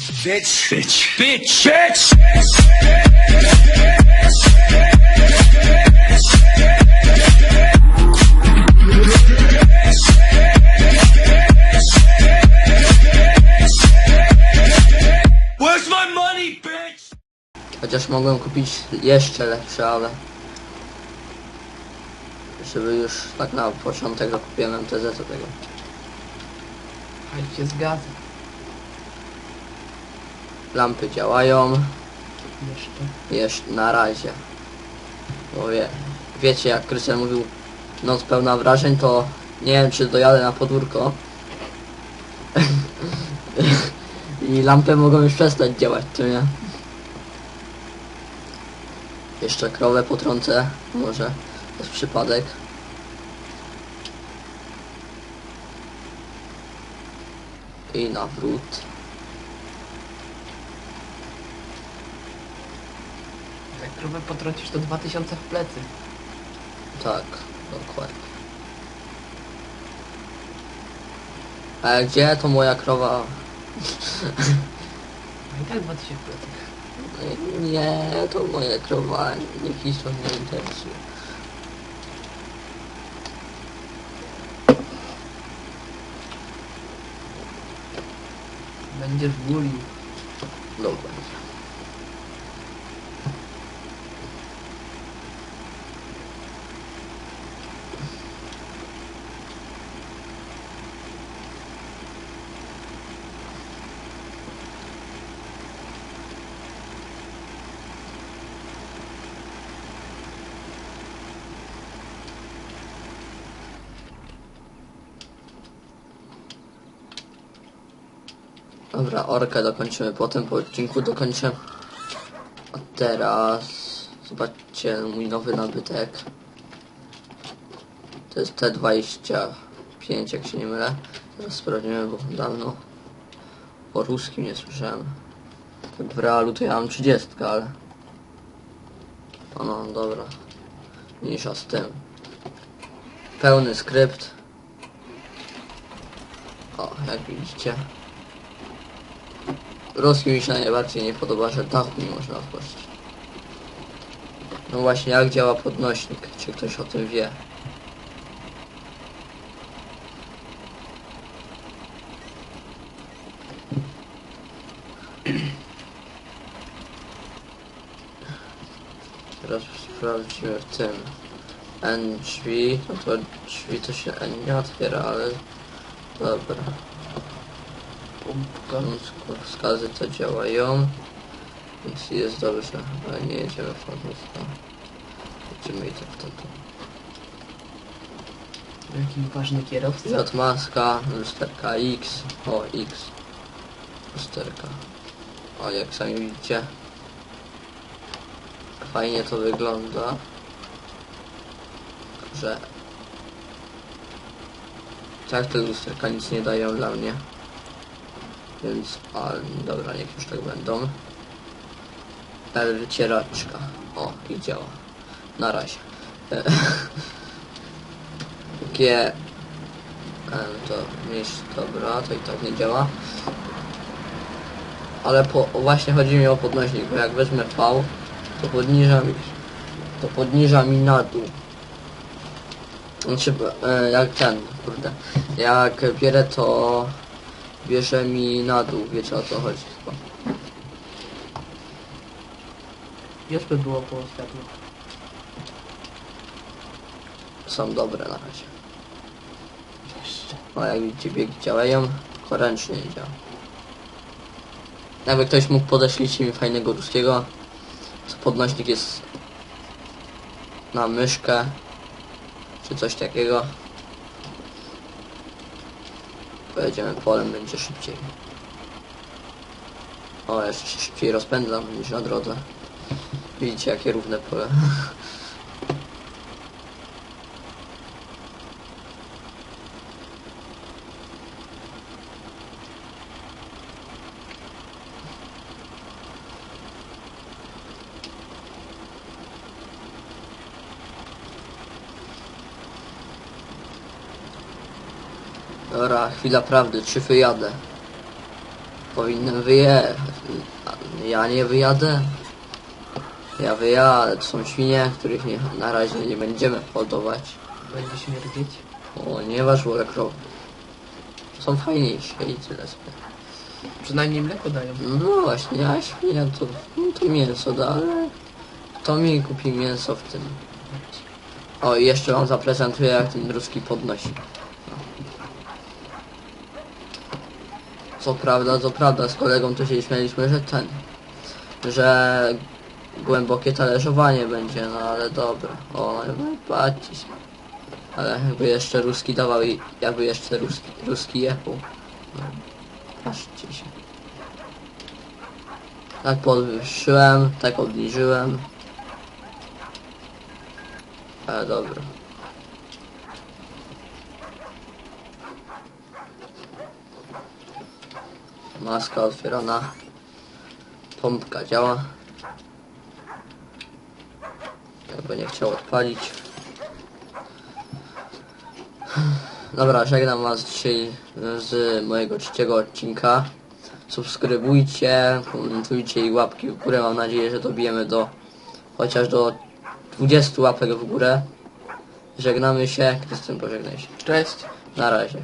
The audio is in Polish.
Bitch. Bitch. Bitch. Bitch. Where's my money, bitch? Chociaż mogłem kupić jeszcze lepsze, ale... Żeby już tak na początek zakupiłem MTZ tego. A się zgadza. Lampy działają, Jeszcze. jeszcze na razie. Bo wie, wiecie jak Krystian mówił noc pełna wrażeń, to nie wiem czy dojadę na podwórko. I lampy mogą już przestać działać, czy nie? Jeszcze krowę potrącę, może. To jest przypadek. I nawrót. Jak krowę potrącisz to 2000 w plecy. Tak, dokładnie. A gdzie to moja krowa? No i tak 2000 w plecy. Nie, to moja krowa. Niech ich to nie interesuje. Będziesz gulił. Dobra. Dobra, orkę dokończymy potem po odcinku dokończę. A teraz zobaczcie mój nowy nabytek. To jest T25, jak się nie mylę. Teraz sprawdzimy, bo dawno o ruskim nie słyszałem. Tak w realu to ja mam 30, ale... O no, dobra. Mniejsza z tym. Pełny skrypt. O, jak widzicie. Ruski mi się najbardziej nie podoba, że dachu nie można otworzyć. No właśnie, jak działa podnośnik? Czy ktoś o tym wie? Teraz sprawdzimy w tym. N drzwi, no to drzwi to się N nie otwiera, ale dobra. No, Wskazy to działają. Więc jest dobrze, ale nie jedziemy w stronę. Jedziemy i tak w tamtą. Jaki ważny kierowca. J maska, lusterka X. O, X. Lusterka. O, jak sami widzicie. Fajnie to wygląda. Że... Tak te lusterka nic nie dają dla mnie. Więc, ale dobra, niech już tak będą. L wycieraczka. O, i działa. Na razie. G. M to mniejsze, dobra, to i tak nie działa. Ale po, właśnie chodzi mi o podnośnik, bo jak wezmę V, to podniża mi, to podniża mi na dół. Znaczy, e, jak ten, kurde, jak bierę to bierze mi na dół, wiecie o co chodzi chyba. Już by było po światło. Są dobre na razie. Jeszcze. O, jak widzicie, biegi działają, tylko ręcznie nie działa. Jakby ktoś mógł podeślić mi fajnego ruskiego, co podnośnik jest na myszkę, czy coś takiego. Pojedziemy polem, będzie szybciej. O, jeszcze się szybciej rozpędzam niż na drodze. Widzicie, jakie równe pole. Dobra, chwila prawdy, czy wyjadę? powinny wyjechać. Ja nie wyjadę. Ja wyjadę. To są świnie, których nie, na razie nie będziemy hodować. Będzie śmierdzieć. Ponieważ wolę krowy. Są fajniejsze i tyle sobie. Przynajmniej mleko dają. No właśnie, a świnia to, no to mięso da, ale to mi kupi mięso w tym. O i jeszcze wam zaprezentuję jak ten ruski podnosi. Co prawda, co prawda, z kolegą to się śmialiśmy, że ten, że głębokie talerzowanie będzie, no ale dobra. O, no patrzcie się. Ale jakby jeszcze ruski dawał i jakby jeszcze ruski, ruski jechał. No, patrzcie się. Tak podwyższyłem, tak obniżyłem. Ale dobra. Maska otwierana. Pompka działa. Jakby nie chciał odpalić. Dobra, żegnam was dzisiaj z mojego trzeciego odcinka. Subskrybujcie, komentujcie i łapki w górę. Mam nadzieję, że dobijemy do chociaż do 20 łapek w górę. Żegnamy się. Krystyn, pożegnaj się. Cześć. Na razie.